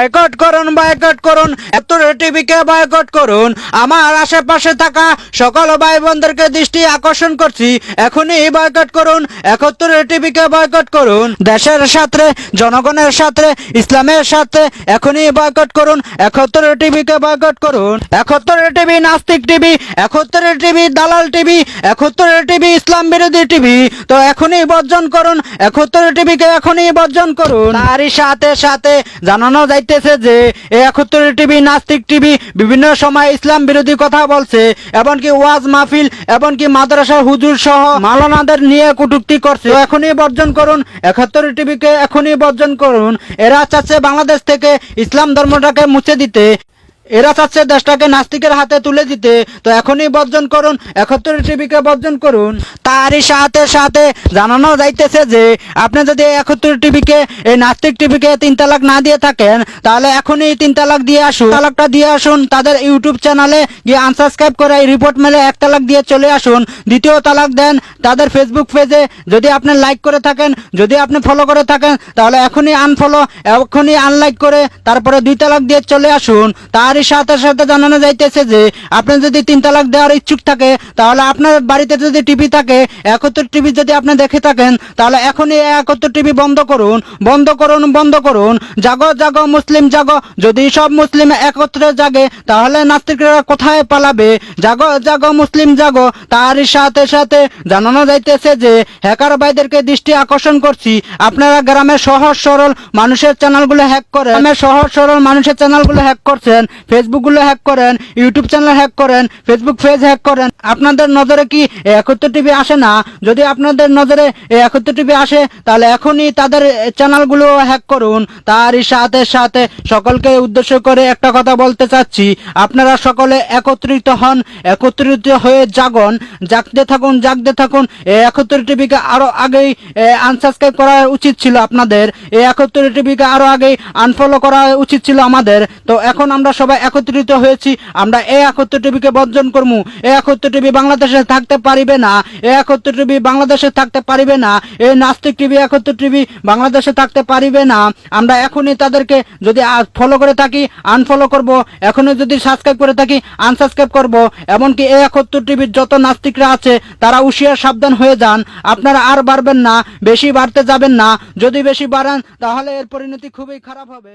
Boycott করুন boycott করুন এত টিভিকে বয়কট করুন। আমার আশেপাশে থাকা সকল ভাই বোনদেরকে দৃষ্টি আকর্ষণ করছি, এখনই বয়কট করুন, একাত্তর টিভিকে বয়কট করুন। দেশের সাথে জনগণের সাথে ইসলামের সাথে এখনই বয়কট করুন, একাত্তর টিভিকে বয়কট করুন। একাত্তর টিভি নাস্তিক টিভি, একাত্তর টিভি দালাল টিভি, একাত্তর টিভি ইসলাম বিরোধী টিভি। তো এখনই বর্জন করুন, একাত্তর টিভিকে এখনই বর্জন করুন। তারই সাথে সাথে জানানো যাইতেছে যে একাত্তর টিভি, নাস্তিক টিভি, বিভিন্ন সময় ইসলাম বিরোধী কথা বলছে, এমনকি ওয়াজ মাহফিল, এমনকি মাদ্রাসা হুজুর সহ মালানাদের নিয়ে কটুক্তি করছে। এখনই বর্জন করুন, একাত্তর টিভিকে এখনই বর্জন করুন। এরা চাচ্ছে বাংলাদেশ থেকে ইসলাম ধর্মটাকে মুছে দিতে। এরা চাচ্ছে দেশটাকে নাস্তিকের হাতে তুলে দিতে। তো এখনই বর্জন করুন, একাত্তর টিভিকে বর্জন করুন। তারই সাথে সাথে জানানো যাইতেছে যে, আপনি যদি একাত্তর টিভিকে, এই নাস্তিক টিভিকে তিন তালাক না দিয়ে থাকেন, তাহলে এখনই তিন তালাক দিয়ে আসুন। তালাকটা দিয়ে আসুন, তাদের ইউটিউব চ্যানেলে গিয়ে আনসাবস্ক্রাইব করে রিপোর্ট মেলে এক তালাক দিয়ে চলে আসুন। দ্বিতীয় তালাক দেন তাদের ফেসবুক পেজে যদি আপনি লাইক করে থাকেন, যদি আপনি ফলো করে থাকেন, তাহলে এখনই আনফলো এখনই আনলাইক করে তারপরে দুই তালাক দিয়ে চলে আসুন। তারই সাথে সাথে জানানো যাইতেছে যে আপনি যদি তিন তালাক দেওয়ার ইচ্ছুক থাকে, তাহলে আপনার বাড়িতে যদি টিভি থাকে একত্তর টিভি যদি আপনি দেখে থাকেন, তাহলে এখনই একত্তর টিভি বন্ধ করুন বন্ধ করুন বন্ধ করুন। জাগো জাগো, মুসলিম জাগো, যদি সব মুসলিম একত্রে জাগে, তাহলে নাস্তিকরা কোথায় পালাবে? জাগো জাগো, মুসলিম জাগো, তারই সাথে সাথে জানানো যাইতেছে যে, হ্যাকার ভাইদেরকে দৃষ্টি আকর্ষণ করছি। আপনারা গ্রামের সহজ সরল মানুষের চ্যানেলগুলো হ্যাক করে গ্রামের সহজ সরল মানুষের চ্যানেলগুলো হ্যাক করছেন। ফেসবুকগুলো হ্যাক করেন ইউটিউব চ্যানেল হ্যাক করেন ফেসবুক পেজ হ্যাক করেন, আপনাদের নজরে কি একত্র টিভি আসে না? যদি আপনাদের নজরে একত্র টিভি আসে, তাহলে এখনই তাদের চ্যানেলগুলো হ্যাক করুন। তারই সাথে সাথে সকলকে উদ্দেশ্য করে একটা কথা বলতে চাচ্ছি। আপনারা সকলে একত্রিত হন, একত্রিত হয়ে জাগন, জাগতে থাকুন জাগতে থাকুন। এই একত্র টিভিকে আরও আগেই আনসাবস্ক্রাইব করা উচিত ছিল আপনাদের। এই একত্র টিভিকে আরও আগেই আনফলো করা উচিত ছিল আমাদের। তো এখন আমরা সবাই একত্রিত হয়েছি, আমরা এই একত্র টিভিকে বর্জন করব এই একত্র টিভি বাংলাদেশে থাকতে পারিবে না। এই একত্র টিভি বাংলাদেশে থাকতে পারিবে না। এই নাস্তিক টিভি একত্র টিভি বাংলাদেশে থাকতে পারিবে না। আমরা এখনই তাদেরকে যদি ফলো করে থাকি আনফলো করব। এখনই যদি সাবস্ক্রাইব করে থাকি আনসাবস্ক্রাইব করব। এমনকি এই একত্র টিভির যত নাস্তিকরা আছে, তারা হুঁশিয়ার সাবধান হয়ে যান। আপনারা আর বাড়বেন না, বেশি বাড়তে যাবেন না। যদি বেশি বাড়ান, তাহলে এর পরিণতি খুবই খারাপ হবে।